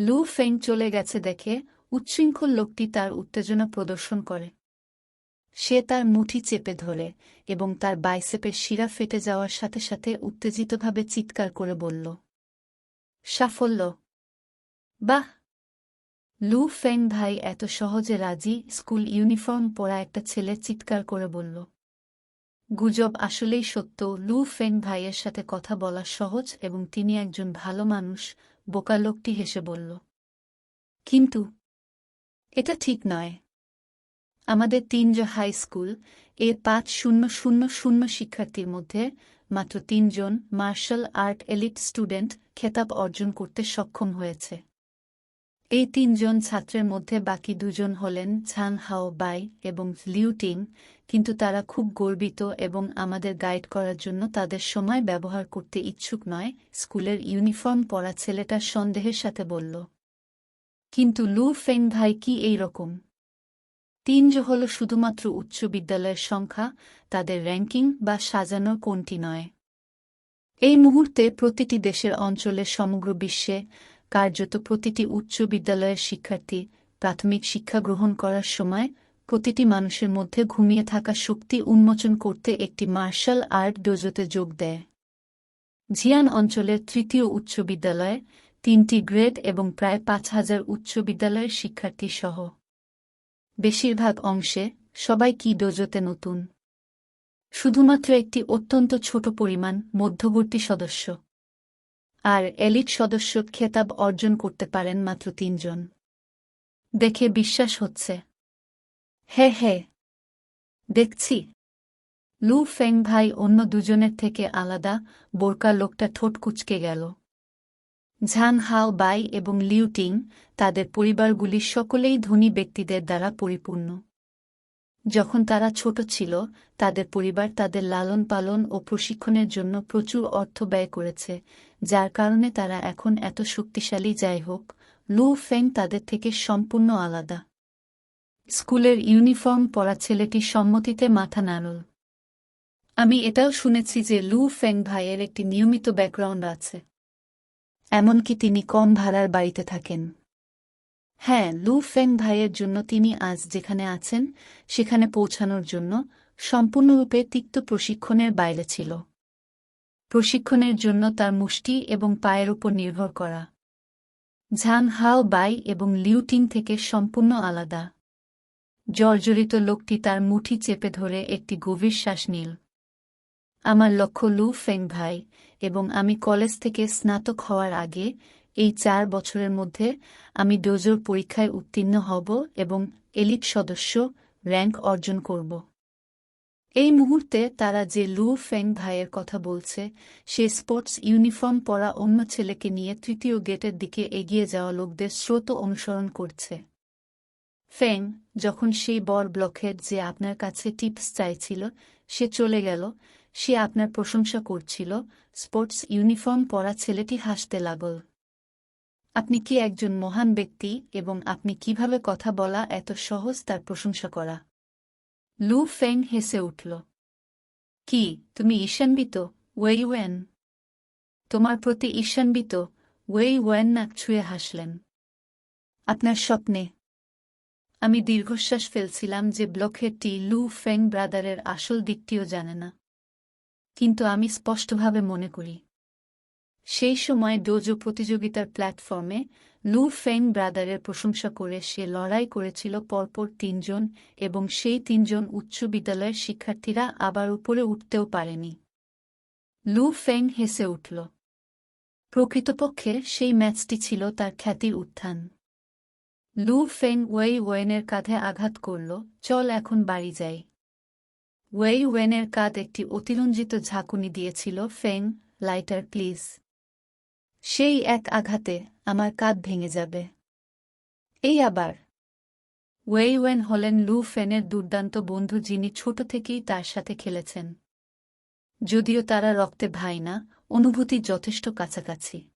লু ফেং চলে গেছে দেখে উচ্ছৃঙ্খল লোকটি তার উত্তেজনা প্রদর্শন করে। সে তার মুঠি চেপে ধরে এবং তার বাইসেপের শিরা ফেটে যাওয়ার সাথে সাথে উত্তেজিতভাবে চিৎকার করে বলল, সাফল্য! বাহ! লু ফেং ভাই এত সহজে রাজি স্কুল ইউনিফর্ম পরা একটা ছেলে চিৎকার করে বলল, গুজব আসলেই সত্য। লু ফেং ভাইয়ের সাথে কথা বলা সহজ এবং তিনি একজন ভালো মানুষ বোকা লোকটি হেসে বলল, কিন্তু এটা ঠিক নয়। আমাদের তিনজ হাই স্কুল, এর পাঁচ শূন্য শূন্য শূন্য শিক্ষার্থীর মধ্যে মাত্র তিনজন মার্শাল আর্ট এলিট স্টুডেন্ট খেতাব অর্জন করতে সক্ষম হয়েছে। এই তিনজন ছাত্রের মধ্যে বাকি দুজন হলেন ছান হাও বাই এবং লিউটিং কিন্তু তারা খুব গর্বিত এবং আমাদের গাইড করার জন্য তাদের সময় ব্যবহার করতে ইচ্ছুক নয়, স্কুলের ইউনিফর্ম পরা ছেলেটা সন্দেহের সাথে বলল, কিন্তু লু ফেং ভাই কি এই রকম? তিনজ হল শুধুমাত্র উচ্চ বিদ্যালয়ের সংখ্যা, তাদের র্যাঙ্কিং বা সাজানোর কোনটি নয়। এই মুহূর্তে প্রতিটি দেশের অঞ্চলে সমগ্র বিশ্বে কার্যত প্রতিটি উচ্চ বিদ্যালয়ের শিক্ষার্থী প্রাথমিক শিক্ষা গ্রহণ করার সময় প্রতিটি মানুষের মধ্যে ঘুমিয়ে থাকা শক্তি উন্মোচন করতে একটি মার্শাল আর্ট ডোজোতে যোগ দেয়। জিয়ান অঞ্চলের তৃতীয় উচ্চ বিদ্যালয়ে, তিনটি গ্রেড এবং প্রায় পাঁচ হাজার উচ্চ বিদ্যালয়ের শিক্ষার্থী সহ। বেশিরভাগ অংশে সবাই কি ডোজোতে নতুন? শুধুমাত্র একটি অত্যন্ত ছোট পরিমাণ মধ্যবর্তী সদস্য। আর এলিট সদস্য খেতাব অর্জন করতে পারেন মাত্র তিনজন। দেখে বিশ্বাস হচ্ছে। হে হে। দেখছি। লু ফেং ভাই অন্য দুজনের থেকে আলাদা, বোরকা লোকটা ঠোঁট কুচকে গেল। ঝাং হাও বাই এবং লিউটিং তাদের পরিবারগুলি সকলেই ধনী ব্যক্তিদের দ্বারা পরিপূর্ণ। যখন তারা ছোট ছিল, তাদের পরিবার তাদের লালন পালন ও প্রশিক্ষণের জন্য প্রচুর অর্থ ব্যয় করেছে যার কারণে তারা এখন এত শক্তিশালী, যাই হোক, লু ফেং তাদের থেকে সম্পূর্ণ আলাদা। স্কুলের ইউনিফর্ম পরা ছেলেটি সম্মতিতে মাথা নাড়ল। আমি এটাও শুনেছি যে লু ফেং ভাইয়ের একটি নিয়মিত ব্যাকগ্রাউন্ড আছে। এমনকি তিনি কম ভাড়ার বাড়িতে থাকেন। হ্যাঁ লু ফেং ভাইয়ের জন্য তিনি আজ যেখানে আছেন, সেখানে পৌঁছানোর জন্য সম্পূর্ণরূপে তিক্ত প্রশিক্ষণের বাইরে ছিল। প্রশিক্ষণের জন্য তার মুষ্টি এবং পায়ের উপর নির্ভর করা। ঝান হাও বাই এবং লিউটিং থেকে সম্পূর্ণ আলাদা। জর্জরিত লোকটি তার মুঠি চেপে ধরে একটি গভীর শ্বাস নীল। আমার লক্ষ্য লু ফেং ভাই, এবং আমি কলেজ থেকে স্নাতক হওয়ার আগে এই চার বছরের মধ্যে আমি ডোজোর পরীক্ষায় উত্তীর্ণ হব এবং এলিট সদস্য র্যাঙ্ক অর্জন করব। এই মুহূর্তে তারা যে লু ফেং ভাইয়ের কথা বলছে, সে স্পোর্টস ইউনিফর্ম পরা অন্য ছেলেকে নিয়ে তৃতীয় গেটের দিকে এগিয়ে যাওয়া লোকদের স্রোত অনুসরণ করছে। ফেং, যখন সেই বর ব্লকের যে আপনার কাছে টিপস চাইছিল, সে চলে গেল। সে আপনার প্রশংসা করছিল, স্পোর্টস ইউনিফর্ম পরা ছেলেটি হাসতে লাগল। আপনি কি একজন মহান ব্যক্তি এবং আপনি কীভাবে কথা বলা এত সহজ তার প্রশংসা করা? লু ফেং হেসে উঠল কি তুমি ঈশান্বিত ওয়েই ওয়েন তোমার প্রতি ঈশান্বিত ওয়েই ওয়েন নাক ছুঁয়ে হাসলেন আপনার স্বপ্নে আমি দীর্ঘশ্বাস ফেলছিলাম যে ব্লকেরটি লু ফেং ব্রাদারের আসল দিকটিও জানে না কিন্তু আমি স্পষ্টভাবে মনে করি সেই সময় ডোজো প্রতিযোগিতার প্ল্যাটফর্মে লু ফেং ব্রাদারের প্রশংসা করে সে লড়াই করেছিল পরপর তিনজন এবং সেই তিনজন উচ্চ বিদ্যালয়ের শিক্ষার্থীরা আবার উপরে উঠতেও পারেনি। লু ফেং হেসে উঠল, প্রকৃতপক্ষে সেই ম্যাচটি ছিল তার খ্যাতির উত্থান। লু ফেং ওয়েই ওয়েনের কাঁধে আঘাত করল, চল এখন বাড়ি যাই। ওয়েই ওয়েনের কাঁধ একটি অতিরঞ্জিত ঝাঁকুনি দিয়েছিল ফেং লাইটার, প্লিজ। সেই এক আঘাতে আমার কাঁধ ভেঙে যাবে। এই আবার। ওয়েই ওয়েন হলেন লু ফেনের দুর্দান্ত বন্ধু যিনি ছোট থেকেই তার সাথে খেলেছেন। যদিও তারা রক্তে ভাই না, অনুভূতি যথেষ্ট কাছাকাছি।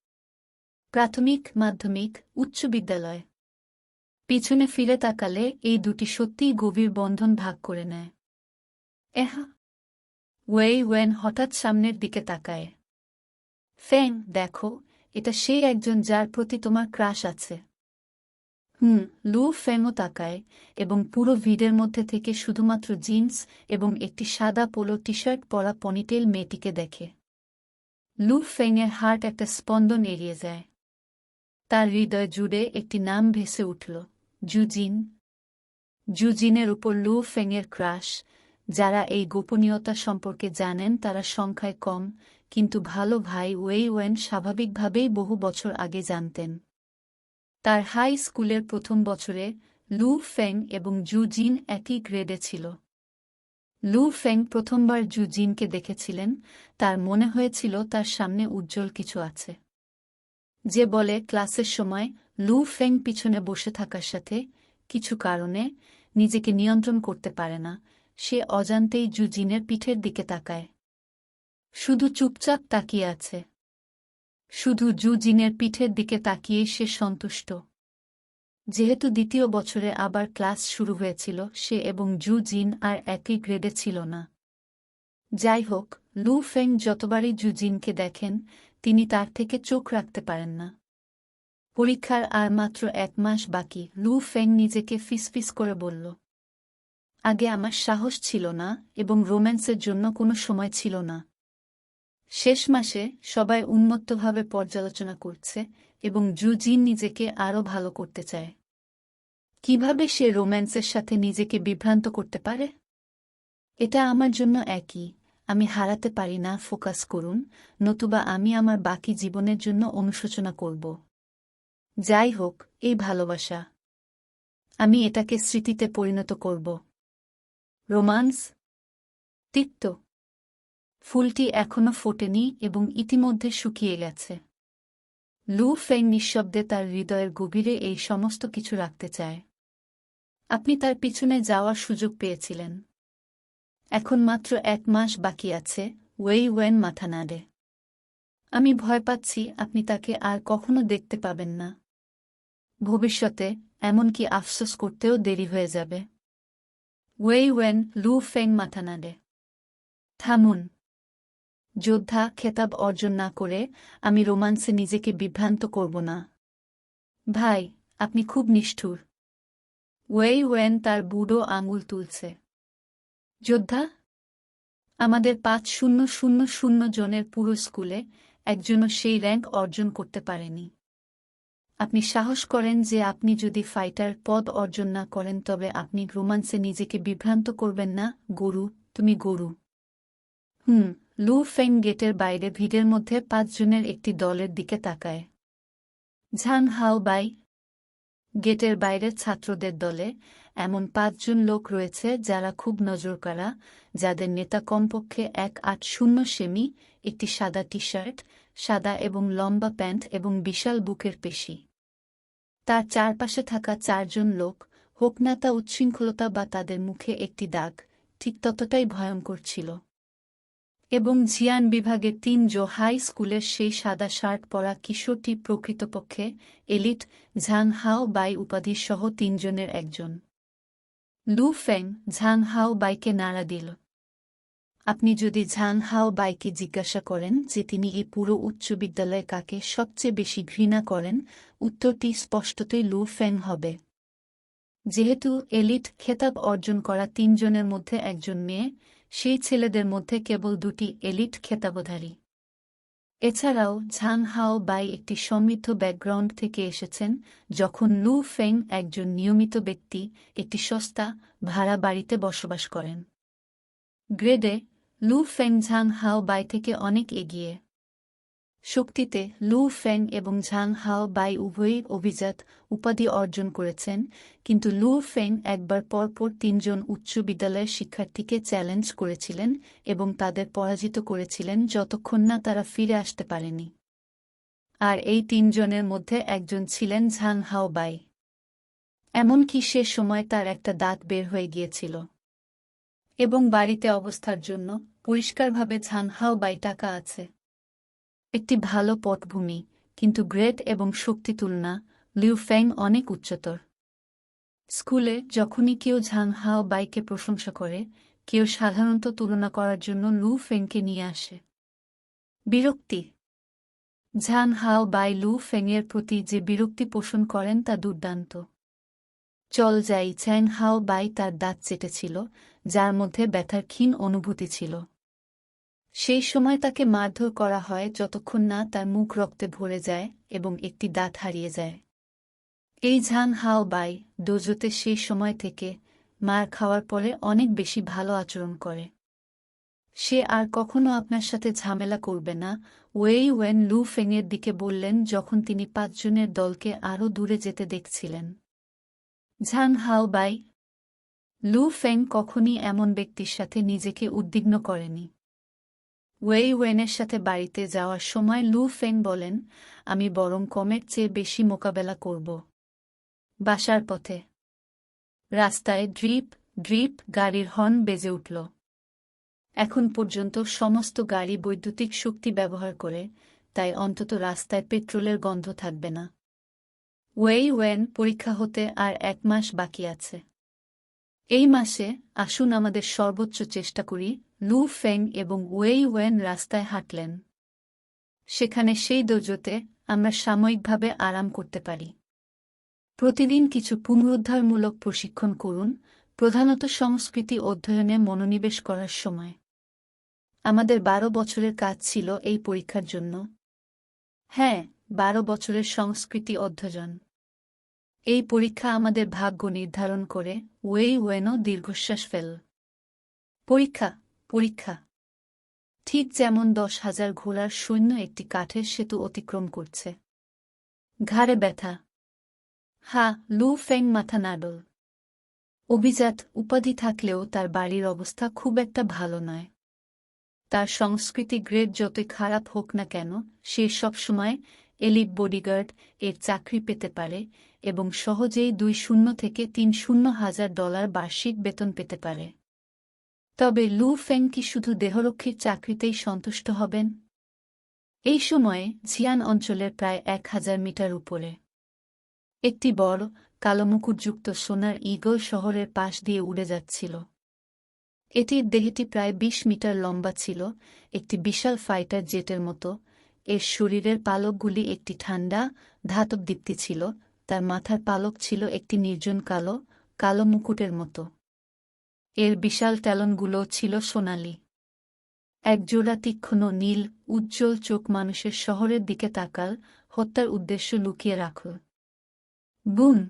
প্রাথমিক, মাধ্যমিক, উচ্চ বিদ্যালয়। পিছনে ফিরে তাকালে এই দুটি সত্যিই গভীর বন্ধন ভাগ করে নেয়। এহা। ওয়েই ওয়েন হঠাৎ সামনের দিকে তাকায়। ফেং দেখো এটা সেই একজন যার প্রতি তোমার ক্রাশ আছে। হুম, লু ফেংও তাকায়, এবং পুরো ভিড়ের মধ্যে থেকে শুধুমাত্র জিন্স এবং একটি সাদা পোলো টি শার্ট পরা পনিটেল মেয়েটিকে দেখে। লু ফেংয়ের হার্ট একটা স্পন্দন এড়িয়ে যায়। তার হৃদয় জুড়ে একটি নাম ভেসে উঠল, জুজিন। জুজিনের উপর লু ফেংয়ের ক্রাশ, যারা এই গোপনীয়তা সম্পর্কে জানেন তারা সংখ্যায় কম কিন্তু ভালো ভাই ওয়েই ওয়েন স্বাভাবিকভাবেই বহু বছর আগে জানতেন। তার হাই স্কুলের প্রথম বছরে লু ফেং এবং জু জিন একই গ্রেডে ছিল। লু ফেং প্রথমবার জু জিনকে দেখেছিলেন, তার মনে হয়েছিল তার সামনে উজ্জ্বল কিছু আছে। যে বলে ক্লাসের সময় লু ফেং পিছনে বসে থাকার সাথে কিছু কারণে নিজেকে নিয়ন্ত্রণ করতে পারে না, সে অজান্তেই জুজিনের পিঠের দিকে তাকায়। শুধু চুপচাপ তাকিয়ে আছে। শুধু জু জিনের পিঠের দিকে তাকিয়েই সে সন্তুষ্ট। যেহেতু দ্বিতীয় বছরে আবার ক্লাস শুরু হয়েছিল, সে এবং জু জিন আর একই গ্রেডে ছিল না। যাই হোক, লু ফেং যতবারই জু জিনকে দেখেন, তিনি তার থেকে চোখ রাখতে পারেন না। পরীক্ষার আর মাত্র এক মাস বাকি, লু ফেং নিজেকে ফিসফিস করে বলল, আগে আমার সাহস ছিল না এবং রোম্যান্সের জন্য কোনো সময় ছিল না। শেষ মাসে সবাই উন্মত্তভাবে পর্যালোচনা করছে এবং জুজিন নিজেকে আরও ভালো করতে চায়। কীভাবে সে রোম্যান্সের সাথে নিজেকে বিভ্রান্ত করতে পারে? এটা আমার জন্য একই। আমি হারাতে পারি না, ফোকাস করুন, নতুবা আমি আমার বাকি জীবনের জন্য অনুশোচনা করব। যাই হোক, এই ভালোবাসা। আমি এটাকে স্মৃতিতে পরিণত করব। রোমান্স তিক্ত। ফুলটি এখনও ফোটেনি এবং ইতিমধ্যে শুকিয়ে গেছে। লু ফেং নিঃশব্দে তার হৃদয়ের গভীরে এই সমস্ত কিছু রাখতে চায়। আপনি তার পিছনে যাওয়ার সুযোগ পেয়েছিলেন। এখন মাত্র এক মাস বাকি আছে, ওয়েই ওয়েন মাথা নাড়ে। আমি ভয় পাচ্ছি, আপনি তাকে আর কখনো দেখতে পাবেন না। ভবিষ্যতে এমনকি আফসোস করতেও দেরি হয়ে যাবে। ওয়েই ওয়েন, লু ফেং মাথা নাড়ে। থামুন। যোদ্ধা খেতাব অর্জন না করে আমি রোমান্সে নিজেকে বিভ্রান্ত করব না। ভাই, আপনি খুব নিষ্ঠুর। ওয়েই ওয়েন তার বুড়ো আঙুল তুলছে। যোদ্ধা, আমাদের পাঁচ শূন্য শূন্য শূন্য জনের পুরো স্কুলে একজনও সেই র্যাঙ্ক অর্জন করতে পারেনি। আপনি সাহস করেন যে আপনি যদি ফাইটার পদ অর্জন না করেন তবে আপনি রোমান্সে নিজেকে বিভ্রান্ত করবেন না, গরু, তুমি গরু। হুম লু ফেং গেটের বাইরে ভিড়ের মধ্যে পাঁচজনের একটি দলের দিকে তাকায়। Zhang Hao Bai. গেটের বাইরে ছাত্রদের দলে এমন পাঁচজন লোক রয়েছে যারা খুব নজরকাড়া, যাদের নেতা কমপক্ষে এক আট শূন্য সেমি, একটি সাদা টি শার্ট সাদা এবং লম্বা প্যান্ট এবং বিশাল বুকের পেশি। তার চারপাশে থাকা চারজন লোক হোক না তা উচ্ছৃঙ্খলতা বা তাদের মুখে একটি দাগ, ঠিক ততটাই ভয়ঙ্কর ছিল। এবং জিয়ান বিভাগে তিন জো হাই স্কুলের সেই সাদা শার্ট পরা কিশোরটি প্রকৃতপক্ষে এলিট ঝাং হাও বাই উপাধি সহ তিনজনের একজন। লু ফেং ঝাং হাও বাইকে নাড়া দিল। আপনি যদি ঝাং হাও বাইকে জিজ্ঞাসা করেন যে তিনি এই পুরো উচ্চ বিদ্যালয়ে কাকে সবচেয়ে বেশি ঘৃণা করেন, উত্তরটি স্পষ্টতই লু ফেং হবে। যেহেতু এলিট খেতাব অর্জন করা তিনজনের মধ্যে একজন মেয়ে সেই ছেলেদের মধ্যে কেবল দুটি এলিট খেতাবধারী। এছাড়াও, ঝাং হাও বাই একটি সমৃদ্ধ ব্যাকগ্রাউন্ড থেকে এসেছেন, যখন লু ফেং একজন নিয়মিত ব্যক্তি একটি সস্তা, ভাড়া বাড়িতে বসবাস করেন। গ্রেডে, লু ফেং ঝাং হাও বাই থেকে অনেক এগিয়ে। শক্তিতে লু ফেং এবং ঝাং হাও বাই উভয়ই অভিজাত উপাধি অর্জন করেছেন, কিন্তু লু ফেং একবার পরপর তিনজন উচ্চ বিদ্যালয়ের শিক্ষার্থীকে চ্যালেঞ্জ করেছিলেন এবং তাদের পরাজিত করেছিলেন যতক্ষণ না তারা ফিরে আসতে পারেনি। আর এই তিনজনের মধ্যে একজন ছিলেন ঝাং হাও বাই। এমনকি সে সময় তার একটা দাঁত বের হয়ে গিয়েছিল। এবং বাড়িতে অবস্থার জন্য পরিষ্কারভাবে ঝাং হাও বাই টাকা আছে। একটি ভালো পটভূমি, কিন্তু গ্রেট এবং শক্তি তুলনা, লিউ ফ্যাং অনেক উচ্চতর। স্কুলে যখনই কেউ ঝাং হাও বাইকে প্রশংসা করে, কেউ সাধারণত তুলনা করার জন্য লু ফেংকে নিয়ে আসে। বিরক্তি। ঝান হাও বাই লু ফেংয়ের প্রতি যে বিরক্তি পোষণ করেন তা দুর্দান্ত। চল যাই চ্যাং হাও বাই তার দাঁত চেটেছিল, যার মধ্যে ব্যথার ক্ষীণ অনুভূতি ছিল। সেই সময় তাকে মারধর করা হয় যতক্ষণ না তার মুখ রক্তে ভরে যায় এবং একটি দাঁত হারিয়ে যায়। এই ঝাং হাও বাই ডোজোতে সেই সময় থেকে মার খাওয়ার পরে অনেক বেশি ভালো আচরণ করে। সে আর কখনো আপনার সাথে ঝামেলা করবে না। ওয়েই ওয়েন লু ফেংয়ের দিকে বললেন যখন তিনি পাঁচজনের দলকে আরও দূরে যেতে দেখছিলেন। Zhang Hao Bai. Lu Feng কখনই এমন ব্যক্তির সাথে নিজেকে উদ্বিগ্ন করেনি। ওয়েই ওয়েনের সাথে বাড়িতে যাওয়ার সময় লু ফেং বলেন, আমি বরং কমের চেয়ে বেশি মোকাবেলা করব। বাসার পথে। রাস্তায় ড্রিপ ড্রিপ গাড়ির হর্ন বেজে উঠল। এখন পর্যন্ত সমস্ত গাড়ি বৈদ্যুতিক শক্তি ব্যবহার করে, তাই অন্তত রাস্তায় পেট্রোলের গন্ধ থাকবে না। ওয়েই ওয়েন পরীক্ষা হতে আর এক মাস বাকি আছে। এই মাসে আসুন আমাদের সর্বোচ্চ চেষ্টা করি লু ফেং এবং ওয়েই ওয়েন রাস্তায় হাঁটলেন। সেখানে সেই দোজোতে আমরা সাময়িকভাবে আরাম করতে পারি। প্রতিদিন কিছু পুনরুদ্ধারমূলক প্রশিক্ষণ করুন, প্রধানত সংস্কৃতি অধ্যয়নে মনোনিবেশ করার সময়। আমাদের বারো বছরের কাজ ছিল এই পরীক্ষার জন্য। হ্যাঁ বারো বছরের সংস্কৃতি অধ্যয়ন। এই পরীক্ষা আমাদের ভাগ্য নির্ধারণ করে, ওয়েই ওয়েনও দীর্ঘশ্বাস ফেল। পরীক্ষা পরীক্ষা। ঠিক যেমন দশ হাজার ঘোড়ার সৈন্য একটি কাঠের সেতু অতিক্রম করছে। ঘাড়ে ব্যথা। হা, লু ফেং মাথা নাডল। অভিজাত উপাধি থাকলেও তার বাড়ির অবস্থা খুব একটা ভালো নয়। তার সংস্কৃতি গ্রেড যতই খারাপ হোক না কেন, সে সবসময় এলিট বডিগার্ড এর চাকরি পেতে পারে এবং সহজেই দুই শূন্য থেকে তিন শূন্য হাজার ডলার বার্ষিক বেতন পেতে পারে। তবে লু ফেং কি শুধু দেহরক্ষীর চাকরিতেই সন্তুষ্ট হবেন? এই সময়ে ঝিয়ান অঞ্চলের প্রায় এক হাজার মিটার উপরে। একটি বড়, কালোমুকুটযুক্ত সোনার ইগল শহরের পাশ দিয়ে উড়ে যাচ্ছিল। এটির দেহটি প্রায় ২০ মিটার লম্বা ছিল, একটি বিশাল ফাইটার জেটের মতো। এর শরীরের পালকগুলি একটি ঠান্ডা, ধাতব দীপ্তি ছিল, তার মাথার পালক ছিল একটি নির্জন কালো কালো মুকুটের মতো। এর বিশাল ট্যালনগুলো ছিল সোনালি। একজোড়া তীক্ষ্ণ নীল, উজ্জ্বল চোখ মানুষের শহরের দিকে তাকাল, হত্যার উদ্দেশ্য লুকিয়ে রাখল। বুন!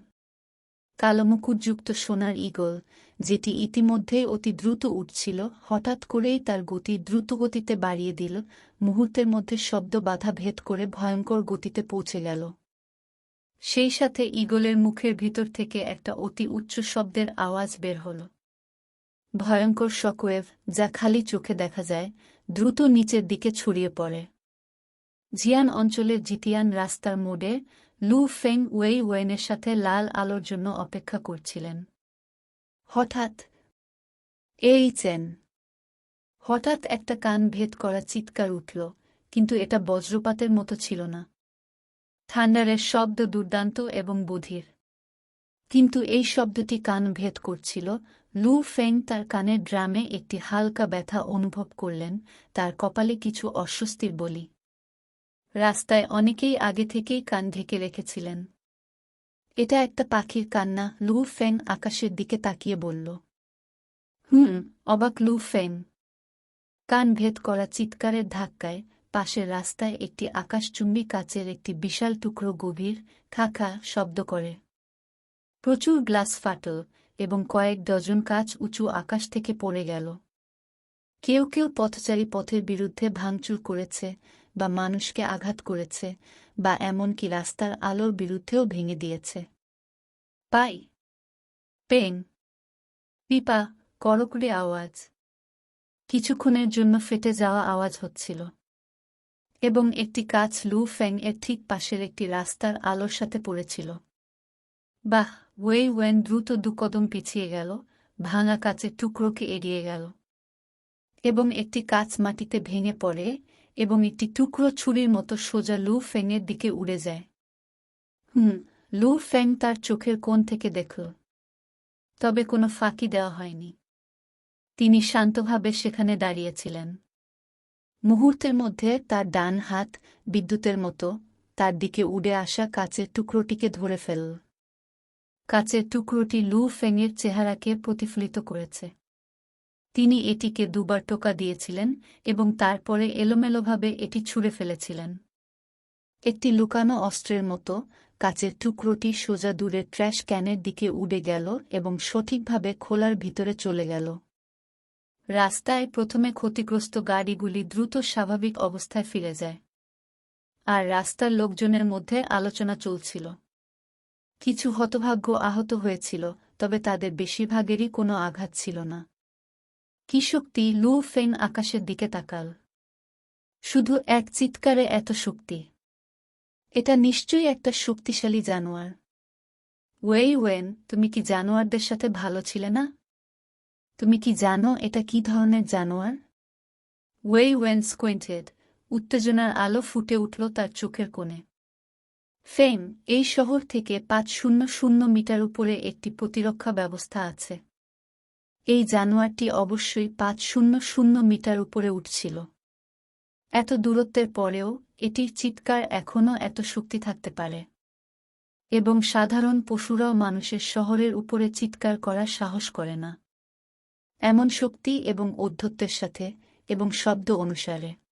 কালোমুকুটযুক্ত সোনার ইগল যেটি ইতিমধ্যেই অতি দ্রুত উঠছিল, হঠাৎ করেই তার গতি দ্রুত গতিতে বাড়িয়ে দিল, মুহূর্তের মধ্যে শব্দ বাধা ভেদ করে ভয়ঙ্কর গতিতে পৌঁছে গেল। সেই সাথে ইগলের মুখের ভিতর থেকে একটা অতি উচ্চ শব্দের আওয়াজ বের হল। ভয়ঙ্কর শকওয়েভ যা খালি চোখে দেখা যায়, দ্রুত নিচের দিকে ছড়িয়ে পড়ে। জিয়ান অঞ্চলের জিতিয়ান রাস্তার মোড়ে লু ফেং ওয়েই ওয়েনের সাথে লাল আলোর জন্য অপেক্ষা করছিলেন। হঠাৎ, এই চেন। হঠাৎ একটা কান ভেদ করা চিৎকার উঠল, কিন্তু এটা বজ্রপাতের মতো ছিল না। থান্ডারের শব্দ দুর্দান্ত এবং বুধির। কিন্তু এই শব্দটি কান ভেদ করছিল লু ফেং তার কানের ড্রামে একটি হালকা ব্যথা অনুভব করলেন, তার কপালে কিছু অস্বস্তির বলি। রাস্তায় অনেকেই আগে থেকেই কান ঢেকে রেখেছিলেন। এটা একটা পাখির কান্না, লু ফেং আকাশের দিকে তাকিয়ে বলল। হুম, অবাক লু ফেং। কান ভেদ করা চিৎকারের ধাক্কায় পাশের রাস্তায় একটি আকাশচুম্বী কাচের একটি বিশাল টুকরো গভীর, খাখা শব্দ করে। প্রচুর গ্লাস ফাটল এবং কয়েক ডজন কাচ উঁচু আকাশ থেকে পড়ে গেল। কেউ কেউ পথচারী পথের বিরুদ্ধে ভাঙচুর করেছে বা মানুষকে আঘাত করেছে বা এমনকি রাস্তার আলোর বিরুদ্ধেও ভেঙে দিয়েছে। পাই। পেং। পিপা, করকুড়ে আওয়াজ। কিছুক্ষণের জন্য ফেটে যাওয়া আওয়াজ হচ্ছিল। এবং একটি কাছ লু ফ্যাং এর ঠিক পাশের একটি রাস্তার আলোর সাথে পড়েছিল। বাহ ওয়েই ওয়েন দ্রুত দুকদম পিছিয়ে গেল, ভাঙা কাচের টুকরোকে এড়িয়ে গেল। এবং একটি কাচ মাটিতে ভেঙে পড়ে এবং একটি টুকরো ছুরির মতো সোজা লু ফেংয়ের দিকে উড়ে যায়। হুম, লু ফ্যাং তার চোখের কোণ থেকে দেখল। তবে কোনো ফাঁকি দেওয়া হয়নি। তিনি শান্তভাবে সেখানে দাঁড়িয়েছিলেন। মুহূর্তের মধ্যে তার ডান হাত বিদ্যুতের মতো তার দিকে উড়ে আসা কাচের টুকরোটিকে ধরে ফেলল। কাচের টুকরোটি লু ফেংয়ের চেহারাকে প্রতিফলিত করেছে। তিনি এটিকে দুবার টোকা দিয়েছিলেন এবং তারপরে এলোমেলোভাবে এটি ছুঁড়ে ফেলেছিলেন। একটি লুকানো অস্ত্রের মতো কাচের টুকরোটি সোজা দূরে ট্র্যাশ ক্যানের দিকে উড়ে গেল এবং সঠিকভাবে খোলার ভিতরে চলে গেল। রাস্তায় প্রথমে ক্ষতিগ্রস্ত গাড়িগুলি দ্রুত স্বাভাবিক অবস্থায় ফিরে যায়। আর রাস্তার লোকজনের মধ্যে আলোচনা চলছিল। কিছু হতভাগ্য আহত হয়েছিল, তবে তাদের বেশিরভাগেরই কোনো আঘাত ছিল না। কি শক্তি লু ফেন আকাশের দিকে তাকাল। শুধু এক চিৎকারে এত শক্তি। এটা নিশ্চয়ই একটা শক্তিশালী জানোয়ার। ওয়েই ওয়েন, তুমি কি জানোয়ারদের সাথে ভালো ছিলে না? তুমি কি জানো এটা কি ধরনের জানোয়ার? ওয়েই ওয়েন স্কোয়েন্টেড উত্তেজনার আলো ফুটে উঠল তার চোখের কোণে। ফেম এই শহর থেকে পাঁচ শূন্য শূন্য মিটার উপরে একটি প্রতিরক্ষা ব্যবস্থা আছে। এই জানোয়ারটি অবশ্যই পাঁচ শূন্য শূন্য মিটার উপরে উঠছিল। এত দূরত্বের পরেও এটির চিৎকার এখনও এত শক্তি থাকতে পারে। এবং সাধারণ পশুরাও মানুষের শহরের উপরে চিৎকার করার সাহস করে না। এমন শক্তি এবং অধ্যত্বের সাথে এবং শব্দ অনুসারে।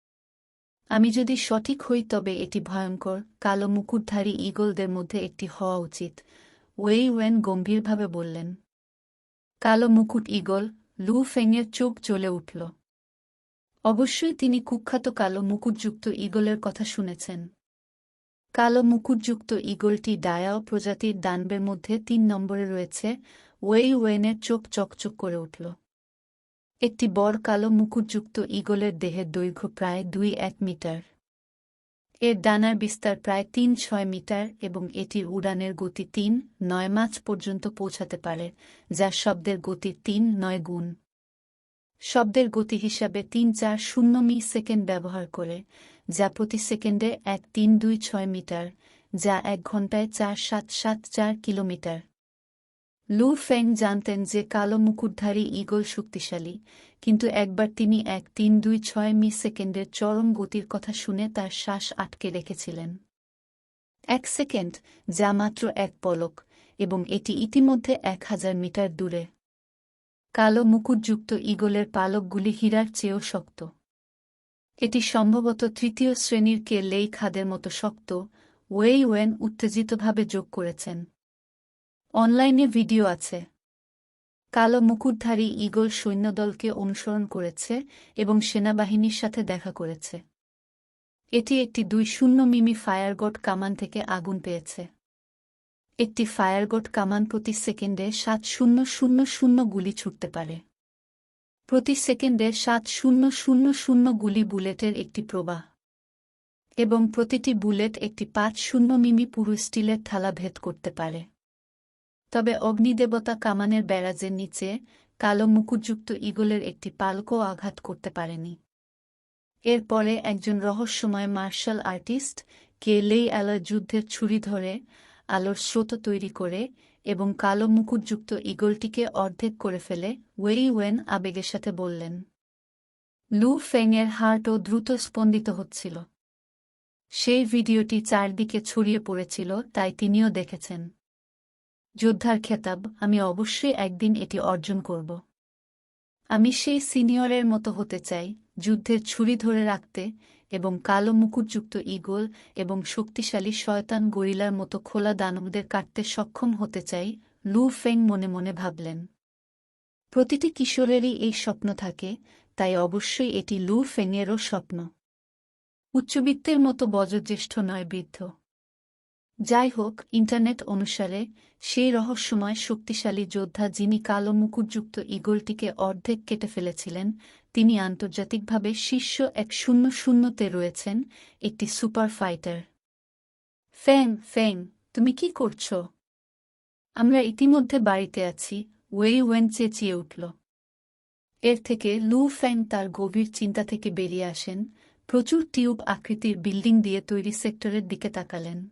আমি যদি সঠিক হই তবে এটি ভয়ঙ্কর। কালো মুকুটধারী ইগলদের মধ্যে একটি হওয়া উচিত। ওয়েই ওয়েন গম্ভীরভাবে বললেন। কালো মুকুট ইগল লু ফেংয়ের চোখ জ্বলে উঠল। অবশ্যই তিনি কুখ্যাত কালো মুকুটযুক্ত ইগলের কথা শুনেছেন। কালো মুকুটযুক্ত ইগলটি ডায়াও প্রজাতির দানবের মধ্যে তিন নম্বরে রয়েছে। ওয়েই ওয়েনের চোখ চকচক করে উঠল। একটি বড় কালো মুকুটযুক্ত ইগলের দেহের দৈর্ঘ্য প্রায় দুই এক মিটার। এর ডানার বিস্তার প্রায় তিন ছয় মিটার এবং এটির উড়ানের গতি তিন, নয় মাছ পর্যন্ত পৌঁছাতে পারে যা শব্দের গতি তিন, নয় গুণ। শব্দের গতি হিসাবে তিন চার শূন্য মি সেকেন্ড ব্যবহার করে, যা প্রতি সেকেন্ডে এক তিন দুই ছয় মিটার, যা এক ঘন্টায় চার সাত সাত চার কিলোমিটার। লু ফেং জানতেন যে কালো মুকুটধারী ইগল শক্তিশালী, কিন্তু একবার তিনি এক তিন দুই ছয় মি সেকেন্ডের চরম গতির কথা শুনে তার শ্বাস আটকে রেখেছিলেন। এক সেকেন্ড, যা মাত্র এক পলক, এবং এটি ইতিমধ্যে এক হাজার মিটার দূরে। কালো মুকুটযুক্ত ইগলের পালকগুলি হীরার চেয়েও শক্ত। এটি সম্ভবত তৃতীয় শ্রেণির কে লেই খাদের মতো শক্ত, ওয়েই ওয়েন উত্তেজিতভাবে যোগ করেছেন। অনলাইনে ভিডিও আছে। কালো মুকুটধারী ইগল সৈন্যদলকে অনুসরণ করেছে এবং সেনাবাহিনীর সাথে দেখা করেছে। এটি একটি দুই শূন্য মিমি ফায়ারগট কামান থেকে আগুন পেয়েছে। একটি ফায়ারগট কামান প্রতি সেকেন্ডে সাত শূন্য শূন্য শূন্য গুলি ছুটতে পারে। প্রতি সেকেন্ডে সাত শূন্য শূন্য শূন্য গুলি বুলেটের একটি প্রবাহ এবং প্রতিটি বুলেট একটি পাঁচ শূন্য মিমি পুরু স্টিলের থালা ভেদ করতে পারে। তবে অগ্নিদেবতা কামানের ব্যারাজের নিচে কালো মুকুটযুক্ত ইগলের একটি পালকও আঘাত করতে পারেনি। এরপরে একজন রহস্যময় মার্শাল আর্টিস্ট কে লেই আলোর যুদ্ধের ছুরি ধরে আলোর স্রোত তৈরি করে এবং কালো মুকুটযুক্ত ইগলটিকে অর্ধেক করে ফেলে ওয়েই ওয়েন আবেগের সাথে বললেন, লু ফেংয়ের হার্টও দ্রুত স্পন্দিত হচ্ছিল। সেই ভিডিওটি চারদিকে ছড়িয়ে পড়েছিল, তাই তিনিও দেখেছেন। যোদ্ধার খেতাব, আমি অবশ্যই একদিন এটি অর্জন করব। আমি সেই সিনিয়রের মতো হতে চাই, যুদ্ধের ছুরি ধরে রাখতে এবং কালো মুকুটযুক্ত ইগল এবং শক্তিশালী শয়তান গরিলার মতো খোলা দানবদের কাটতে সক্ষম হতে চাই, লু ফেং মনে মনে ভাবলেন। প্রতিটি কিশোরেরই এই স্বপ্ন থাকে, তাই অবশ্যই এটি লু ফেংয়েরও স্বপ্ন। উচ্চবিত্তের মতো বয়োজ্যেষ্ঠ নয় বৃদ্ধ। যাই হোক ইন্টারনেট অনুসারে সেই রহস্যময় শক্তিশালী যোদ্ধা যিনি কালো মুকুটযুক্ত ইগলটিকে অর্ধেক কেটে ফেলেছিলেন, তিনি আন্তর্জাতিকভাবে শীর্ষ এক শূন্য শূন্যতে রয়েছেন, একটি সুপার ফাইটার। ফ্যাং ফ্যাং, তুমি কি করছ? আমরা ইতিমধ্যে বাড়িতে আছি, ওয়েই ওয়েন চেঁচিয়ে উঠল। এর থেকে লু ফ্যাং তার গভীর চিন্তা থেকে বেরিয়ে আসেন, প্রচুর টিউব আকৃতির বিল্ডিং দিয়ে তৈরি সেক্টরের দিকে তাকালেন।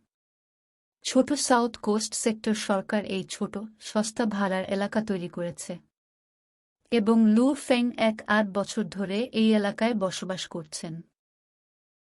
ছোট সাউথ কোস্ট সেক্টর সরকার এই ছোট, সস্তা ভাড়ার এলাকা তৈরি করেছে এবং লু ফেং এক আট বছর ধরে এই এলাকায় বসবাস করছেন।